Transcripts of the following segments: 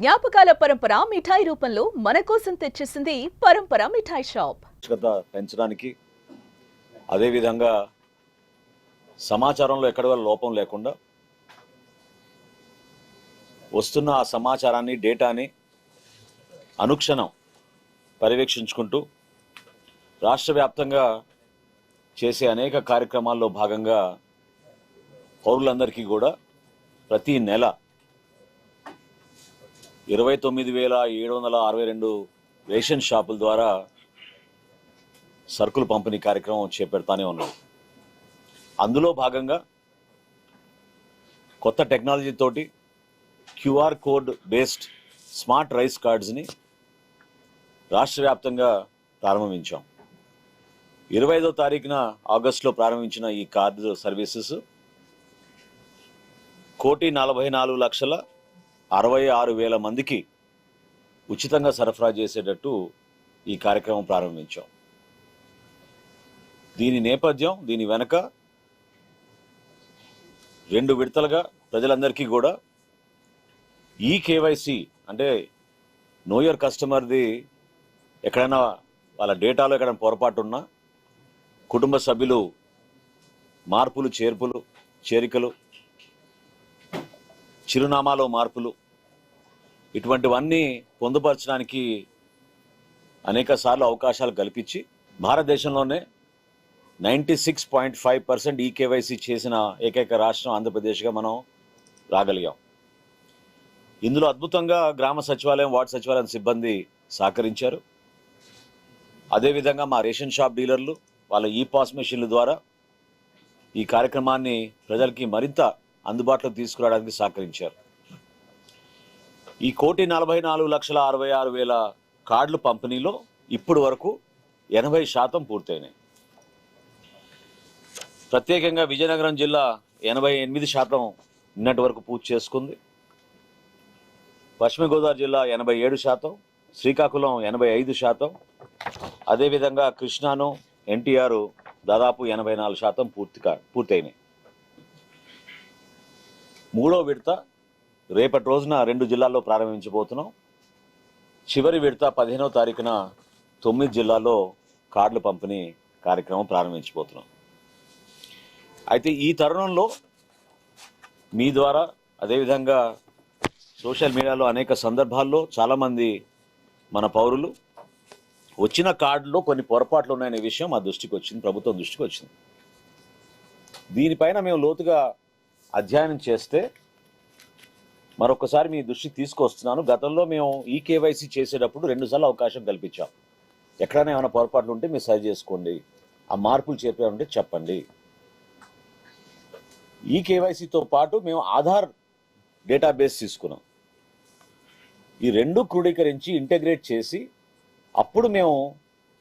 జ్ఞాపకాల పరంపర మిఠాయి రూపంలో మన కోసం తెచ్చేసింది పరంపర మిఠాయి షాప్. పెంచడానికి అదేవిధంగా సమాచారంలో ఎక్కడ లోపం లేకుండా వస్తున్న ఆ సమాచారాన్ని డేటాని అనుక్షణం పర్యవేక్షించుకుంటూ రాష్ట్ర వ్యాప్తంగా చేసే అనేక కార్యక్రమాల్లో భాగంగా పౌరులందరికీ కూడా ప్రతి నెల ఇరవై తొమ్మిది వేల ఏడు వందల అరవై రెండు రేషన్ షాపుల ద్వారా సరుకులు పంపిణీ కార్యక్రమం చేపెడతానే ఉన్నాం. అందులో భాగంగా కొత్త టెక్నాలజీతోటి QR code based smart rice కార్డ్స్ని రాష్ట్ర వ్యాప్తంగా ప్రారంభించాం. ఇరవై ఐదో తారీఖున ఆగస్టులో ప్రారంభించిన ఈ కార్డు సర్వీసెస్ కోటి నలభై నాలుగు లక్షల అరవై ఆరు వేల మందికి ఉచితంగా సరఫరా చేసేటట్టు ఈ కార్యక్రమం ప్రారంభించాం. దీని నేపథ్యం దీని వెనక రెండు విడతలుగా ప్రజలందరికీ కూడా ఈ కేవైసీ అంటే నోయర్ కస్టమర్ది ఎక్కడైనా వాళ్ళ డేటాలో ఎక్కడైనా పొరపాటు ఉన్నా కుటుంబ సభ్యులు మార్పులు చేర్పులు చేరికలు చిరునామాలో మార్పులు ఇటువంటివన్నీ పొందుపరచడానికి అనేక సార్లు అవకాశాలు కల్పించి భారతదేశంలోనే ninety six point five percent ఈ కేవైసీ చేసిన ఏకైక రాష్ట్రం ఆంధ్రప్రదేశ్గా మనం రాగలిగాం. ఇందులో అద్భుతంగా గ్రామ సచివాలయం వార్డు సచివాలయం సిబ్బంది సహకరించారు. అదేవిధంగా మా రేషన్ షాప్ డీలర్లు వాళ్ళ ఈ పాస్ మెషిన్ల ద్వారా ఈ కార్యక్రమాన్ని ప్రజలకి మరింత అందుబాటులోకి తీసుకురావడానికి సహకరించారు. ఈ కోటి నలభై నాలుగు లక్షల అరవై ఆరు వేల కార్డులు పంపిణీలో ఇప్పుడు వరకు ఎనభై శాతం పూర్తయినాయి. ప్రత్యేకంగా విజయనగరం జిల్లా ఎనభై ఎనిమిది శాతం నిన్నటి వరకు పూర్తి చేసుకుంది. పశ్చిమ గోదావరి జిల్లా ఎనభై ఏడు శాతం శ్రీకాకుళం ఎనభై ఐదు శాతం అదేవిధంగా కృష్ణాను ఎన్టీఆర్ దాదాపు ఎనభై నాలుగు శాతం పూర్తి కా పూర్తయినాయి. మూడో విడత రేపటి రోజున రెండు జిల్లాల్లో ప్రారంభించబోతున్నాం. చివరి విడత పదిహేనో తారీఖున తొమ్మిది జిల్లాల్లో కార్డులు పంపిణీ కార్యక్రమం ప్రారంభించబోతున్నాం. అయితే ఈ తరుణంలో మీ ద్వారా అదేవిధంగా సోషల్ మీడియాలో అనేక సందర్భాల్లో చాలామంది మన పౌరులు వచ్చిన కార్డులో కొన్ని పొరపాట్లు ఉన్నాయనే విషయం మా దృష్టికి వచ్చింది ప్రభుత్వం దృష్టికి వచ్చింది. దీనిపైన మేము లోతుగా అధ్యయనం చేస్తే మరొకసారి మీ దృష్టికి తీసుకొస్తున్నాను. గతంలో మేము ఈ కేవైసీ చేసేటప్పుడు రెండుసార్లు అవకాశం కల్పించాం. ఎక్కడైనా ఏమైనా పొరపాట్లు ఉంటే మీరు సరి చేసుకోండి. ఆ మార్పులు చెప్పే ఉంటే చెప్పండి. ఈ కేవైసీతో పాటు మేము ఆధార్ డేటాబేస్ తీసుకున్నాం. ఈ రెండు క్రోడీకరించి ఇంటగ్రేట్ చేసి అప్పుడు మేము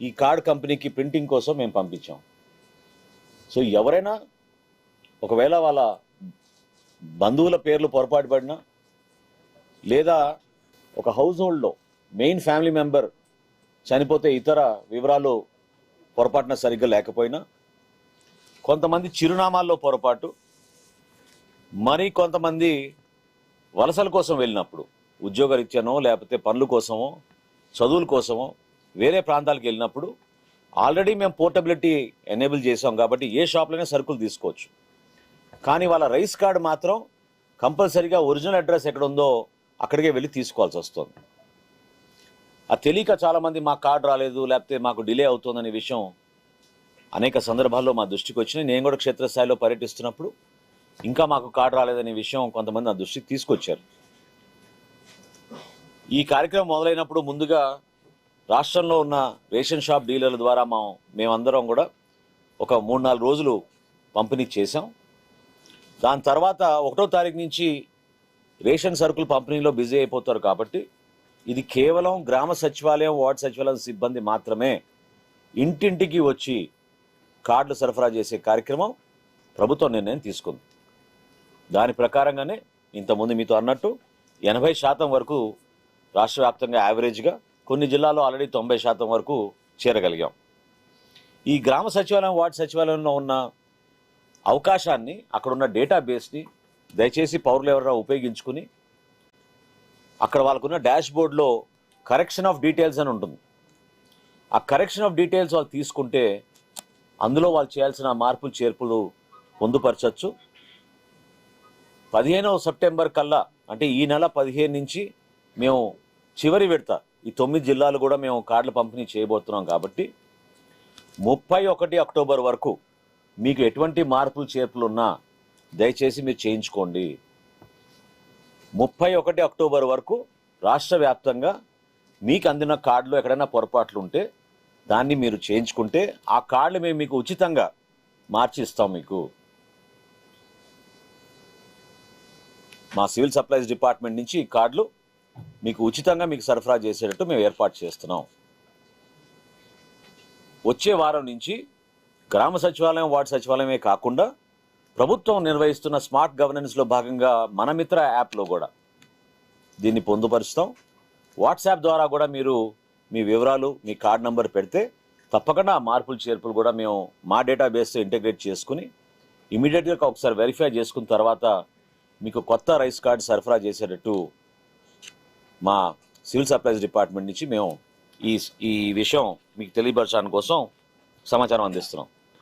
ఈ కార్డ్ కంపెనీకి ప్రింటింగ్ కోసం మేము పంపించాం. సో ఎవరైనా ఒకవేళ వాళ్ళ బంధువుల పేర్లు పొరపాటు పడినా లేదా ఒక హౌస్ హోల్డ్లో మెయిన్ ఫ్యామిలీ మెంబర్ చనిపోతే ఇతర వివరాలు పొరపాటున సరిగ్గా లేకపోయినా కొంతమంది చిరునామాల్లో పొరపాటు మరి కొంతమంది వలసల కోసం వెళ్ళినప్పుడు ఉద్యోగరీత్యానో లేకపోతే పనుల కోసమో చదువుల కోసమో వేరే ప్రాంతాలకు వెళ్ళినప్పుడు ఆల్రెడీ మేము పోర్టబిలిటీ ఎనేబుల్ చేసాం కాబట్టి ఏ షాప్లోనే సరుకులు తీసుకోవచ్చు. కానీ వాళ్ళ రైస్ కార్డ్ మాత్రం కంపల్సరీగా ఒరిజినల్ అడ్రస్ ఎక్కడ ఉందో అక్కడికే వెళ్ళి తీసుకోవాల్సి వస్తుంది. ఆ తెలియక చాలామంది మా కార్డు రాలేదు లేకపోతే మాకు డిలే అవుతుందనే విషయం అనేక సందర్భాల్లో మా దృష్టికి వచ్చినాయి. నేను కూడా క్షేత్రస్థాయిలో పర్యటిస్తున్నప్పుడు ఇంకా మాకు కార్డు రాలేదనే విషయం కొంతమంది నా దృష్టికి తీసుకొచ్చారు. ఈ కార్యక్రమం మొదలైనప్పుడు ముందుగా రాష్ట్రంలో ఉన్న రేషన్ షాప్ డీలర్ల ద్వారా మా మేమందరం కూడా ఒక మూడు నాలుగు రోజులు పంపిణీ చేశాం. దాని తర్వాత ఒకటో తారీఖు నుంచి రేషన్ సరుకులు పంపిణీలో బిజీ అయిపోతారు కాబట్టి ఇది కేవలం గ్రామ సచివాలయం వార్డు సచివాలయం సిబ్బంది మాత్రమే ఇంటింటికి వచ్చి కార్డులు సరఫరా చేసే కార్యక్రమం ప్రభుత్వం నిర్ణయం తీసుకుంది. దాని ప్రకారంగానే ఇంతకుముందు మీతో అన్నట్టు ఎనభై శాతం వరకు రాష్ట్ర వ్యాప్తంగా యావరేజ్గా కొన్ని జిల్లాల్లో ఆల్రెడీ తొంభై శాతం వరకు చేరగలిగాం. ఈ గ్రామ సచివాలయం వార్డు సచివాలయంలో ఉన్న అవకాశాన్ని అక్కడ ఉన్న డేటాబేస్ని దయచేసి పౌరులు ఎవరైనా ఉపయోగించుకుని అక్కడ వాళ్ళకున్న డాష్ బోర్డ్లో కరెక్షన్ ఆఫ్ డీటెయిల్స్ అని ఉంటుంది. ఆ కరెక్షన్ ఆఫ్ డీటెయిల్స్ వాళ్ళు తీసుకుంటే అందులో వాళ్ళు చేయాల్సిన మార్పులు చేర్పులు పొందుపరచచ్చు. పదిహేనవ సెప్టెంబర్ కల్లా అంటే ఈ నెల పదిహేను నుంచి మేము చివరి విడత ఈ తొమ్మిది జిల్లాలు కూడా మేము కార్డులు పంపిణీ చేయబోతున్నాం కాబట్టి ముప్పై ఒకటి అక్టోబర్ వరకు మీకు ఎటువంటి మార్పులు చేర్పులు ఉన్నా దయచేసి మీరు చేయించుకోండి. ముప్పై ఒకటి అక్టోబర్ వరకు రాష్ట్ర వ్యాప్తంగా మీకు అందిన కార్డులో ఎక్కడైనా పొరపాట్లు ఉంటే దాన్ని మీరు చేయించుకుంటే ఆ కార్డులు మేము మీకు ఉచితంగా మార్చి ఇస్తాం మీకు. మా సివిల్ సప్లైస్ డిపార్ట్మెంట్ నుంచి ఈ కార్డులు మీకు ఉచితంగా మీకు సరఫరా చేసేటట్టు మేము ఏర్పాటు చేస్తున్నాం. వచ్చే వారం నుంచి గ్రామ సచివాలయం వార్డు సచివాలయమే కాకుండా ప్రభుత్వం నిర్వహిస్తున్న స్మార్ట్ గవర్నెన్స్లో భాగంగా మనమిత్ర యాప్లో కూడా దీన్ని పొందుపరుస్తాం. వాట్సాప్ ద్వారా కూడా మీరు మీ వివరాలు మీ కార్డ్ నంబర్ పెడితే తప్పకుండా మార్పులు చేర్పులు కూడా మేము మా డేటాబేస్తో ఇంటిగ్రేట్ చేసుకుని ఇమీడియట్గా ఒకసారి వెరిఫై చేసుకున్న తర్వాత మీకు కొత్త రైస్ కార్డు సరఫరా చేసేటట్టు మా సివిల్ సప్లైస్ డిపార్ట్మెంట్ నుంచి మేము ఈ ఈ విషయం మీకు తెలియపరచడానికి కోసం సమాచారం అందిస్తున్నాం.